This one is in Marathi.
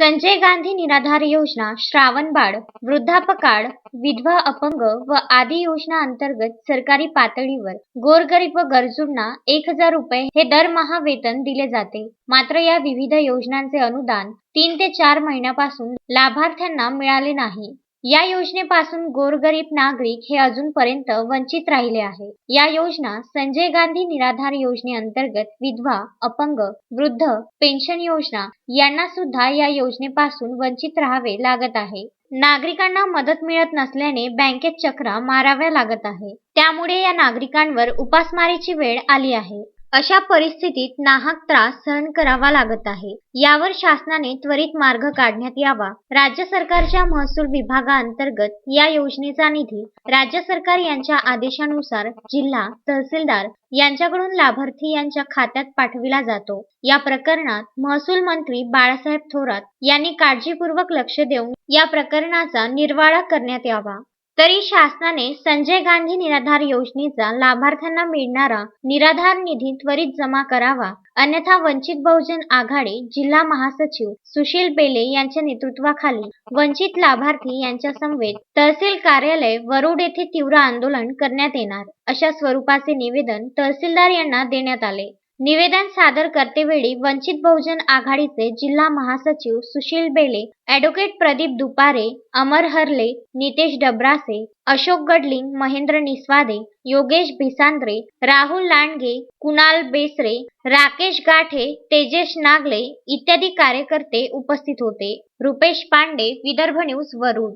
संजय गांधी निराधार योजना श्रावणबाळ वृद्धापकाळ विधवा अपंग व आदी योजना अंतर्गत सरकारी पातळीवर गोरगरीब व गरजूंना एक हजार रुपये हे दरमहा वेतन दिले जाते. मात्र या विविध योजनांचे अनुदान तीन ते चार महिन्यापासून लाभार्थ्यांना मिळाले नाही. या योजनेपासून गोरगरीब नागरिक हे अजूनपर्यंत वंचित राहिले आहे. या योजना संजय गांधी निराधार योजनेअंतर्गत विधवा अपंग वृद्ध पेन्शन योजना यांना सुद्धा या योजनेपासून वंचित राहावे लागत आहे. नागरिकांना मदत मिळत नसल्याने बँकेत चक्रा माराव्या लागत आहे. त्यामुळे या नागरिकांवर उपासमारीची वेळ आली आहे. अशा परिस्थितीत नाहक त्रास सहन करावा लागत आहे. यावर शासनाने त्वरित मार्ग काढण्यात यावा. राज्य सरकारच्या महसूल विभागाअंतर्गत या योजनेचा निधी राज्य सरकार यांच्या आदेशानुसार जिल्हा तहसीलदार यांच्याकडून लाभार्थी यांच्या खात्यात पाठविला जातो. या प्रकरणात महसूल मंत्री बाळासाहेब थोरात यांनी काळजीपूर्वक लक्ष देऊन या प्रकरणाचा निर्वाळा करण्यात यावा. तरी शासनाने संजय गांधी निराधार योजनेचा लाभार्थ्यांना मिळणारा निराधार निधी त्वरित जमा करावा. अन्यथा वंचित बहुजन आघाडी जिल्हा महासचिव सुशील बेले यांच्या नेतृत्वाखाली वंचित लाभार्थी यांच्या समवेत तहसील कार्यालय वरुड येथे तीव्र आंदोलन करण्यात येणार अशा स्वरूपाचे निवेदन तहसीलदार यांना देण्यात आले. निवेदन सादर करतेवेळी वंचित बहुजन आघाडीचे जिल्हा महासचिव सुशील बेले ॲडव्होकेट प्रदीप दुपारे अमर हरले नितेश डबरासे अशोक गडलिंग महेंद्र निस्वादे योगेश भिसांद्रे राहुल लांडगे कुणाल बेसरे राकेश गाठे तेजेश नागले इत्यादी कार्यकर्ते उपस्थित होते. रुपेश पांडे विदर्भ न्यूज वरुड.